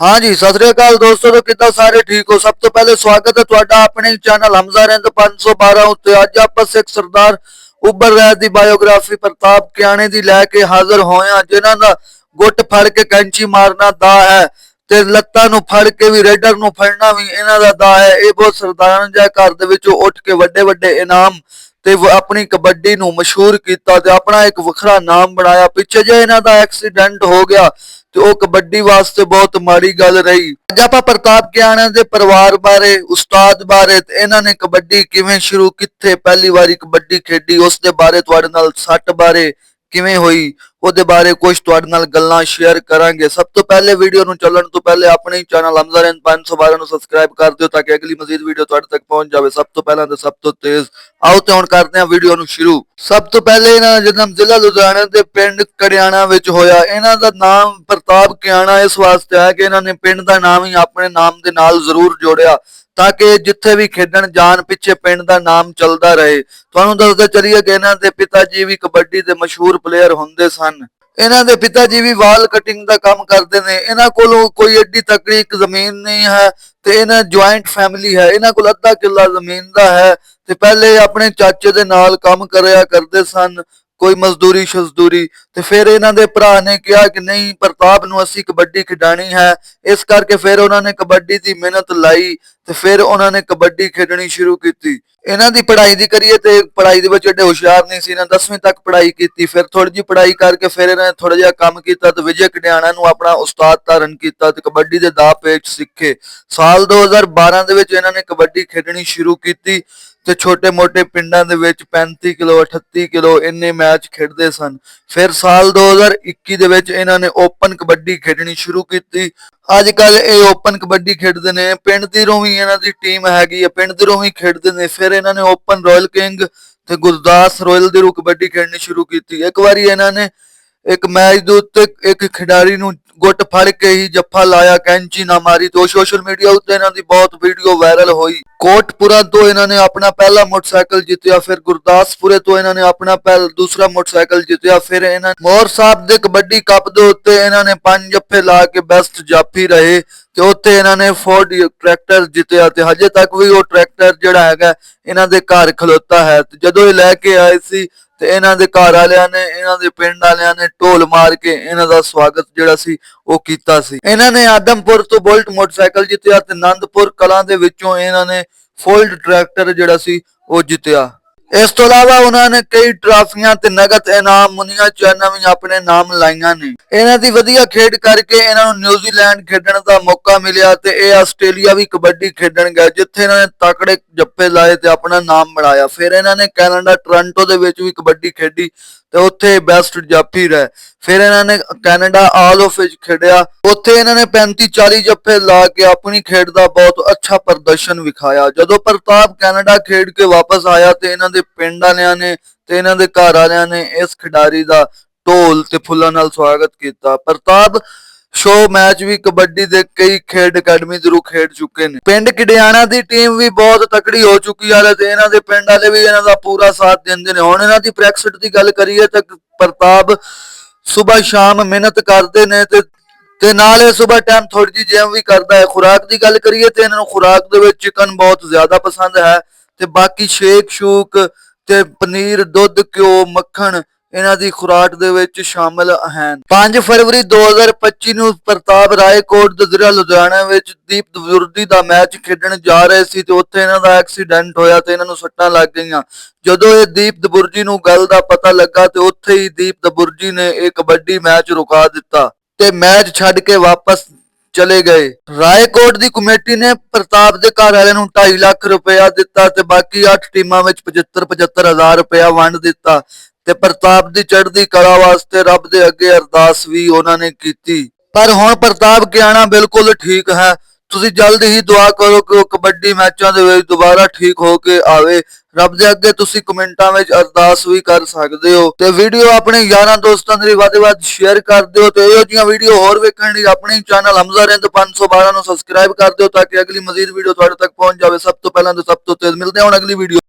ਹਾਂਜੀ, ਸਤਿ ਸ੍ਰੀ ਅਕਾਲ ਦੋਸਤੋ ਤੇ ਕਿੱਦਾਂ ਸਾਰੇ ਠੀਕ ਹੋ? ਸਭ ਤੋਂ ਪਹਿਲੇ ਸਵਾਗਤ ਹੈ ਤੁਹਾਡਾ ਆਪਣੇ ਚੈਨਲ ਹਮਜ਼ਾ ਰਿੰਦ 512 ਉੱਤੇ। ਅੱਜ ਆਪਾਂ ਸਿੱਖ ਸਰਦਾਰ ਉੱਬਰ ਰਹਿਤ ਦੀ ਬਾਇਓਗ੍ਰਾਫੀ ਪ੍ਰਤਾਪ ਕਿਆਣੇ ਦੀ ਲੈ ਕੇ ਹਾਜ਼ਰ ਹੋਏ ਹਾਂ, ਜਿਨ੍ਹਾਂ ਦਾ ਗੁੱਟ ਫੜ ਕੇ ਕੈਂਚੀ ਮਾਰਨਾ ਦਾ ਹੈ ਤੇ ਲੱਤਾਂ ਨੂੰ ਫੜ ਕੇ ਵੀ, ਰੇਡਰ ਨੂੰ ਫੜਨਾ ਵੀ ਇਹਨਾਂ ਦਾ ਦਾ ਹੈ। ਇਹ ਬਹੁਤ ਸਰਦਾਰਾਂ ਜਿਹਾ ਘਰ ਦੇ ਵਿੱਚੋਂ ਉੱਠ ਕੇ ਵੱਡੇ ਵੱਡੇ ਇਨਾਮ ਤੇ ਆਪਣੀ ਕਬੱਡੀ ਨੂੰ ਮਸ਼ਹੂਰ ਕੀਤਾ ਤੇ ਆਪਣਾ ਇੱਕ ਵੱਖਰਾ ਨਾਮ ਬਣਾਇਆ। ਪਿੱਛੇ ਜੇ ਇਹਨਾਂ ਦਾ ਐਕਸੀਡੈਂਟ ਹੋ ਗਿਆ। ਤੇ ਉਹ ਕਬੱਡੀ ਵਾਸਤੇ ਬਹੁਤ ਮਾੜੀ ਗੱਲ ਰਹੀ। ਅੱਜ ਆਪਾਂ ਪ੍ਰਤਾਪ ਕਿਆਣਾ ਦੇ ਪਰਿਵਾਰ ਬਾਰੇ, ਉਸਤਾਦ ਬਾਰੇ ਤੇ ਇਹਨਾਂ ਨੇ ਕਬੱਡੀ ਕਿਵੇਂ ਸ਼ੁਰੂ ਕਿੱਥੇ ਪਹਿਲੀ ਵਾਰੀ ਕਬੱਡੀ ਖੇਡੀ ਉਸ ਦੇ ਬਾਰੇ ਤੁਹਾਡੇ ਨਾਲ ਸੱਟ ਬਾਰੇ ਕਿਵੇਂ ਹੋਈ? ਉਹਦੇ ਬਾਰੇ ਕੁਝ ਤੁਹਾਡੇ ਨਾਲ ਗੱਲਾਂ ਸ਼ੇਅਰ ਕਰਾਂਗੇ। ਸਭ ਤੋਂ ਪਹਿਲੇ ਵੀਡੀਓ ਨੂੰ ਚੱਲਣ ਤੋਂ ਪਹਿਲੇ ਆਪਣੇ ਚੈਨਲ ਹਮਜ਼ਰਨ 512 ਨੂੰ ਸਬਸਕ੍ਰਾਈਬ ਕਰ ਦਿਓ ਤਾਂ ਕਿ ਅਗਲੀ ਮਜ਼ੀਦ ਵੀਡੀਓ ਤੁਹਾਡੇ ਤੱਕ ਪਹੁੰਚ ਜਾਵੇ। ਸਭ ਤੋਂ ਪਹਿਲਾਂ ਤੇ ਸਭ ਤੋਂ ਤੇਜ਼। ਆਓ ਤੇ ਹੁਣ ਕਰਦੇ ਹਾਂ ਵੀਡੀਓ ਨੂੰ ਸ਼ੁਰੂ। ਸਭ ਤੋਂ ਪਹਿਲੇ ਇਹਨਾਂ ਦਾ ਜਨਮ ਜ਼ਿਲ੍ਹਾ ਲੁਧਿਆਣਾ ਦੇ ਪਿੰਡ ਕੜਿਆਣਾ ਵਿੱਚ ਹੋਇਆ। ਇਹਨਾਂ ਦਾ ਨਾਮ ਪ੍ਰਤਾਪ ਕਿਆਣਾ ਇਸ ਵਾਸਤੇ ਆਇਆ ਕਿ ਇਹਨਾਂ ਨੇ ਪਿੰਡ ਦਾ ਨਾਮ ਹੀ ਆਪਣੇ ਨਾਮ ਦੇ ਨਾਲ ਜ਼ਰੂਰ ਜੋੜਿਆ। ਤਾਂ ਕਿ ਜਿੱਥੇ ਵੀ ਖੇਡਣ ਜਾਣ ਪਿੱਛੇ ਪਿੰਡ ਦਾ ਨਾਮ ਚੱਲਦਾ ਰਹੇ। ਤੁਹਾਨੂੰ ਦੱਸਦਾ ਚਲੀਏ ਕਿ ਇਹਨਾਂ ਦੇ ਪਿਤਾ ਜੀ ਵੀ ਕਬੱਡੀ ਦੇ ਮਸ਼ਹੂਰ ਪਲੇਅਰ ਹੁੰਦੇ ਸਨ। ਇਹਨਾਂ ਦੇ ਪਿਤਾ ਜੀ ਵੀ ਵਾਲ ਕਟਿੰਗ ਦਾ ਕੰਮ ਕਰਦੇ ਨੇ। ਇਹਨਾਂ ਕੋਲ ਕੋਈ ਏਡੀ ਤਕੜੀ ਇੱਕ ਜ਼ਮੀਨ ਨਹੀਂ ਹੈ ਤੇ ਇਹਨਾਂ ਜੁਆਇੰਟ ਫੈਮਿਲੀ ਹੈ। ਇਹਨਾਂ ਕੋਲ ਅੱਧਾ ਕਿੱਲਾ ਜ਼ਮੀਨ ਦਾ ਹੈ ਤੇ ਪਹਿਲੇ ਆਪਣੇ ਚਾਚੇ ਦੇ ਨਾਲ ਕੰਮ ਕਰਿਆ ਕਰਦੇ ਸਨ। ਕੋਈ ਮਜ਼ਦੂਰੀ, ਸ਼ਜ਼ਦੂਰੀ ਤੇ ਫਿਰ ਇਹਨਾਂ ਦੇ ਭਰਾ ਨੇ ਕਿਹਾ ਕਿ ਨਹੀਂ, ਪ੍ਰਤਾਪ ਨੂੰ ਅਸੀਂ ਕਬੱਡੀ ਖਿਡਾਣੀ ਹੈ। ਇਸ ਕਰਕੇ ਫਿਰ ਉਹਨਾਂ ਨੇ ਕਬੱਡੀ ਦੀ ਮਿਹਨਤ ਲਾਈ ਤੇ ਫਿਰ ਉਹਨਾਂ ਨੇ ਕਬੱਡੀ ਖੇਡਣੀ ਸ਼ੁਰੂ ਕੀਤੀ। ਇਹਨਾਂ ਦੀ ਪੜ੍ਹਾਈ ਦੀ ਕਰੀਏ ਤੇ ਪੜ੍ਹਾਈ ਦੇ ਵਿੱਚ ਏਡੇ ਹੁਸ਼ਿਆਰ ਨਹੀਂ ਸੀ। ਇਹਨਾਂ 10ਵੀਂ ਤੱਕ ਪੜ੍ਹਾਈ ਕੀਤੀ, ਫਿਰ ਥੋੜੀ ਜਿਹੀ ਪੜ੍ਹਾਈ ਕਰਕੇ ਫਿਰ ਇਹਨਾਂ ਨੇ ਥੋੜਾ ਜਿਹਾ ਕੰਮ ਕੀਤਾ ਤੇ ਵਿਜੇ ਕਡਿਆਣਾ ਨੂੰ ਆਪਣਾ ਉਸਤਾਦ ਧਾਰਨ ਕੀਤਾ ਤੇ ਕਬੱਡੀ ਦੇ ਦਾਅ ਪੇਚ ਸਿੱਖੇ। ਸਾਲ 2012 ਦੇ ਵਿੱਚ ਇਹਨਾਂ ਨੇ ਕਬੱਡੀ ਖੇਡਣੀ ਸ਼ੁਰੂ ਕੀਤੀ। ਤੇ ਛੋਟੇ-ਮੋਟੇ ਪਿੰਡਾਂ ਦੇ ਵਿੱਚ 35 ਕਿਲੋ 38 ਕਿਲੋ ਇੰਨੇ ਮੈਚ ਖੇਡਦੇ ਸਨ। ਫਿਰ ਸਾਲ 2021 ਦੇ ਵਿੱਚ ਇਹਨਾਂ ਨੇ ਓਪਨ ਕਬੱਡੀ ਖੇਡਣੀ ਸ਼ੁਰੂ ਕੀਤੀ। ਅੱਜ ਕੱਲ ਇਹ ਓਪਨ ਕਬੱਡੀ ਖੇਡਦੇ ਨੇ। ਪਿੰਡ ਦੀ ਰੋਂ ਵੀ ਇਹਨਾਂ ਦੀ ਟੀਮ ਹੈਗੀ ਹੈ ਪਿੰਡ ਦੀ ਰੋਂ ਵੀ ਖੇਡਦੇ ਨੇ। ਫਿਰ ਇਹਨਾਂ ਨੇ ਓਪਨ ਰਾਇਲ ਕਿੰਗ ਤੇ ਗੁਰਦਾਸ ਰਾਇਲ ਦੀ ਰੋ ਕਬੱਡੀ ਖੇਡਣੀ ਸ਼ੁਰੂ ਕੀਤੀ। ਇੱਕ ਵਾਰੀ ਇਹਨਾਂ ਨੇ ਇੱਕ ਮੈਚ ਦੇ ਉੱਤੇ ਇੱਕ ਖਿਡਾਰੀ ਨੂੰ ਗੁੱਟ ਫੜ ਕੇ ਹੀ ਜੱਫਾ ਲਾਇਆ, ਕੈਂਚੀ ਨਾ ਮਾਰੀ, ਤੇ ਸੋਸ਼ਲ ਮੀਡੀਆ ਉੱਤੇ ਇਹਨਾਂ ਦੀ ਬਹੁਤ ਵੀਡੀਓ ਵਾਇਰਲ ਹੋਈ। ਕੋਟਪੁਰਾ ਤੋਂ ਇਹਨਾਂ ਨੇ ਆਪਣਾ ਪਹਿਲਾ ਮੋਟਰਸਾਈਕਲ ਜਿੱਤਿਆ, ਫਿਰ ਗੁਰਦਾਸਪੁਰੇ ਤੋਂ ਇਹਨਾਂ ਨੇ ਆਪਣਾ ਪਹਿਲਾ, ਦੂਸਰਾ ਮੋਟਰਸਾਈਕਲ ਜਿੱਤਿਆ, ਫਿਰ ਇਹਨਾਂ, ਮੋਰ ਸਾਹਿਬ ਦੇ ਕਬੱਡੀ ਕੱਪ ਦੇ ਉੱਤੇ ਇਹਨਾਂ ਨੇ ਪੰਜ ਜੱਫੇ ਲਾ ਕੇ ਬੈਸਟ ਜਾਫੀ ਰਹੇ, ਤੇ ਉੱਥੇ ਇਹਨਾਂ ਨੇ ਫੋਰਡ ਟਰੈਕਟਰ ਜਿੱਤਿਆ, ਤੇ ਹਜੇ ਤੱਕ ਵੀ ਉਹ ਟਰੈਕਟਰ ਜਿਹੜਾ ਹੈਗਾ, ਇਹਨਾਂ ਦੇ ਘਰ ਖਲੋਤਾ ਹੈ। ਤੇ ਜਦੋਂ ਇਹ ਲੈ ਕੇ ਆਏ ਸੀ ਤੇ ਇਹਨਾਂ ਦੇ ਘਰ ਵਾਲਿਆਂ ਨੇ, ਇਹਨਾਂ ਦੇ ਪਿੰਡ ਵਾਲਿਆਂ ਨੇ ਢੋਲ ਮਾਰ ਕੇ ਇਹਨਾਂ ਦਾ ਸਵਾਗਤ ਜਿਹੜਾ ਸੀ, ਉਹ ਕੀਤਾ ਸੀ। ਇਹਨਾਂ ਨੇ ਆਦਮਪੁਰ ਤੋਂ ਬੁਲਟ ਮੋਟਰਸਾਈਕਲ ਜਿੱਤਿਆ ਤੇ ਆਨੰਦਪੁਰ ਕਲਾਂ ਦੇ ਵਿੱਚੋਂ ਇਹਨਾਂ ਨੇ ਫੋਲਡ ਟਰੈਕਟਰ ਜਿਹੜਾ ਸੀ, ਉਹ ਜਿੱਤਿਆ। ਇਸ ਤੋਂ ਇਲਾਵਾ ਉਹਨਾਂ ਨੇ ਕਈ ਟਰਾਫੀਆਂ ਤੇ ਨਗਦ ਇਨਾਮ ਮੁਨੀਆਂ ਚੈਨਾਂ ਵੀ ਆਪਣੇ ਨਾਮ ਲਾਈਆਂ ਨੇ। ਇਹਨਾਂ ਦੀ ਵਧੀਆ ਖੇਡ ਕਰਕੇ ਇਹਨਾਂ ਨੂੰ ਨਿਊਜ਼ੀਲੈਂਡ ਖੇਡਣ ਦਾ ਮੌਕਾ ਮਿਲਿਆ ਤੇ ਇਹ ਆਸਟ੍ਰੇਲੀਆ ਵੀ ਕਬੱਡੀ ਖੇਡਣ ਗਏ ਜਿੱਥੇ ਇਹਨਾਂ ਨੇ ਤਕੜੇ ਜੱਫੇ ਲਾਏ ਤੇ ਆਪਣਾ ਨਾਮ ਬਣਾਇਆ। ਫਿਰ ਇਹਨਾਂ ਨੇ ਕੈਨੇਡਾ, ਟੋਰਾਂਟੋ ਦੇ ਵਿੱਚ ਵੀ ਕਬੱਡੀ ਖੇਡੀ ਤੇ ਉੱਥੇ ਬੈਸਟ ਜਾਫੀ ਰਹੇ। ਫਿਰ ਇਹਨਾਂ ਨੇ ਕੈਨੇਡਾ ਆਲ ਆਫ ਵਿੱਚ ਖੇਡਿਆ। ਉੱਥੇ ਇਹਨਾਂ ਨੇ 35 40 ਜੱਫੇ ਲਾ ਕੇ ਆਪਣੀ ਖੇਡ ਦਾ ਬਹੁਤ ਅੱਛਾ ਪ੍ਰਦਰਸ਼ਨ ਵਿਖਾਇਆ। ਜਦੋਂ ਪ੍ਰਤਾਪ ਕੈਨੇਡਾ ਖੇਡ ਕੇ ਵਾਪਸ ਆਇਆ ਤੇ ਇਹਨਾਂ ਦੇ ਪਿੰਡ ਵਾਲਿਆਂ ਨੇ ਤੇ ਇਹਨਾਂ ਦੇ ਘਰ ਵਾਲਿਆਂ ਨੇ ਇਸ ਖਿਡਾਰੀ ਦਾ ਢੋਲ ਤੇ ਫੁੱਲਾਂ ਨਾਲ ਸਵਾਗਤ ਕੀਤਾ। ਪ੍ਰਤਾਪ ਸ਼ੋ ਮੈਚ ਵੀ ਕਬੱਡੀ ਦੇ ਕਈ ਖੇਡ ਅਕੈਡਮੀ ਜ਼ਰੂਰ ਖੇਡ ਚੁੱਕੇ ਨੇ। ਪਿੰਡ ਕਿਡਿਆਣਾ ਦੀ ਟੀਮ ਵੀ ਬਹੁਤ ਤਕੜੀ ਹੋ ਚੁੱਕੀ ਆ ਤੇ ਇਹਨਾਂ ਦੇ ਪਿੰਡ ਵਾਲੇ ਵੀ ਇਹਨਾਂ ਦਾ ਪੂਰਾ ਸਾਥ ਦਿੰਦੇ ਨੇ। ਹੁਣ ਇਹਨਾਂ ਦੀ ਪ੍ਰੈਕਟਿਸ ਦੀ ਗੱਲ ਕਰੀਏ ਤਾਂ ਪ੍ਰਤਾਪ ਸਵੇਰ ਸ਼ਾਮ ਮਿਹਨਤ ਕਰਦੇ ਨੇ ਤੇ ਤੇ ਨਾਲ ਇਹ ਸਵੇਰ ਟਾਈਮ ਥੋੜੀ ਜਿਹੀ ਜਿਮ ਵੀ ਕਰਦਾ ਹੈ। ਖੁਰਾਕ ਦੀ ਗੱਲ ਕਰੀਏ ਤੇ ਇਹਨਾਂ ਨੂੰ ਖੁਰਾਕ ਦੇ ਵਿੱਚ ਚਿਕਨ ਬਹੁਤ ਜ਼ਿਆਦਾ ਪਸੰਦ ਹੈ। ਤੇ ਬਾਕੀ ਸ਼ੇਕ ਸ਼ੂਕ ਤੇ ਪਨੀਰ, ਦੁੱਧ, ਘਿਓ, ਮੱਖਣ ਇਹਨਾਂ ਦੀ ਖੁਰਾਕ ਦੇ ਵਿੱਚ ਸ਼ਾਮਲ ਹਨ। 5 ਫਰਵਰੀ 2025 ਨੂੰ ਪ੍ਰਤਾਪ ਰਾਏਕੋਟ ਦੇ ਜ਼ਿਲ੍ਹਾ ਲੁਧਿਆਣਾ ਵਿੱਚ ਦੀਪ ਦਵੁਰਦੀ ਦਾ ਮੈਚ ਖੇਡਣ ਜਾ ਰਹੇ ਸੀ ਤੇ ਉੱਥੇ ਇਹਨਾਂ ਦਾ ਐਕਸੀਡੈਂਟ ਹੋਇਆ ਤੇ ਇਹਨਾਂ ਨੂੰ ਸੱਟਾਂ ਲੱਗ ਗਈਆਂ। ਜਦੋਂ ਇਹ ਦੀਪ ਦਬੁਰਜੀ ਨੂੰ ਗੱਲ ਦਾ ਪਤਾ ਲੱਗਾ ਤੇ ਉੱਥੇ ਹੀ ਦੀਪ ਦਬੁਰਜੀ ਨੇ ਇਹ ਕਬੱਡੀ ਮੈਚ ਰੁਕਾ ਦਿੱਤਾ ਤੇ ਮੈਚ ਛੱਡ ਕੇ ਵਾਪਸ ਚਲੇ ਗਏ। ਰਾਏਕੋਟ ਦੀ ਕਮੇਟੀ ਨੇ ਪ੍ਰਤਾਪ ਦੇ ਘਰ ਵਾਲਿਆਂ ਨੂੰ 2.5 ਲੱਖ ਰੁਪਇਆ ਦਿੱਤਾ ਤੇ ਬਾਕੀ 8 ਟੀਮਾਂ ਵਿੱਚ 75 75 ਹਜ਼ਾਰ ਰੁਪਇਆ ਵੰਡ ਦਿੱਤਾ। ਤੇ ਪ੍ਰਤਾਪ ਦੀ ਚੜ੍ਹਦੀ ਕਲਾ ਵਾਸਤੇ ਰੱਬ ਦੇ ਅੱਗੇ ਅਰਦਾਸ ਵੀ ਉਹਨਾਂ ਨੇ ਕੀਤੀ। ਪਰ ਹੁਣ ਪ੍ਰਤਾਪ ਕਿਆਣਾ ਬਿਲਕੁਲ ਠੀਕ ਹੈ। ਤੁਸੀਂ ਜਲਦੀ ਹੀ ਦੁਆ ਕਰੋ ਕਿ ਉਹ ਕਬੱਡੀ ਮੈਚਾਂ ਦੇ ਵਿੱਚ ਦੁਬਾਰਾ ਠੀਕ ਹੋ ਕੇ ਆਵੇ। ਰੱਬ ਦੇ ਅੱਗੇ ਤੁਸੀਂ ਕਮੈਂਟਾਂ ਵਿੱਚ ਅਰਦਾਸ ਵੀ ਕਰ ਸਕਦੇ ਹੋ। ਤੇ ਵੀਡੀਓ ਆਪਣੇ ਯਾਰਾਂ ਦੋਸਤਾਂ ਦੇ ਵੱਧ ਵੱਧ ਸ਼ੇਅਰ ਕਰ ਦਿਓ ਤੇ ਇਹੋ ਜਿਹੀਆਂ ਵੀਡੀਓ ਹੋਰ ਵੇਖਣ ਲਈ ਆਪਣੇ ਚੈਨਲ ਹਮਜ਼ਾ ਰਿੰਦ 512 ਨੂੰ ਸਬਸਕ੍ਰਾਈਬ ਕਰ ਦਿਓ ਤਾਂ ਕਿ ਅਗਲੀ ਮਜ਼ੀਦ ਵੀਡੀਓ ਤੁਹਾਡੇ ਤੱਕ ਪਹੁੰਚ ਜਾਵੇ। ਸਭ ਤੋਂ ਪਹਿਲਾਂ ਤੇ ਸਭ ਤੋਂ ਤੇਜ਼ ਮਿਲਦੇ ਹਾਂ ਹੁਣ ਅਗਲੀ ਵੀਡੀਓ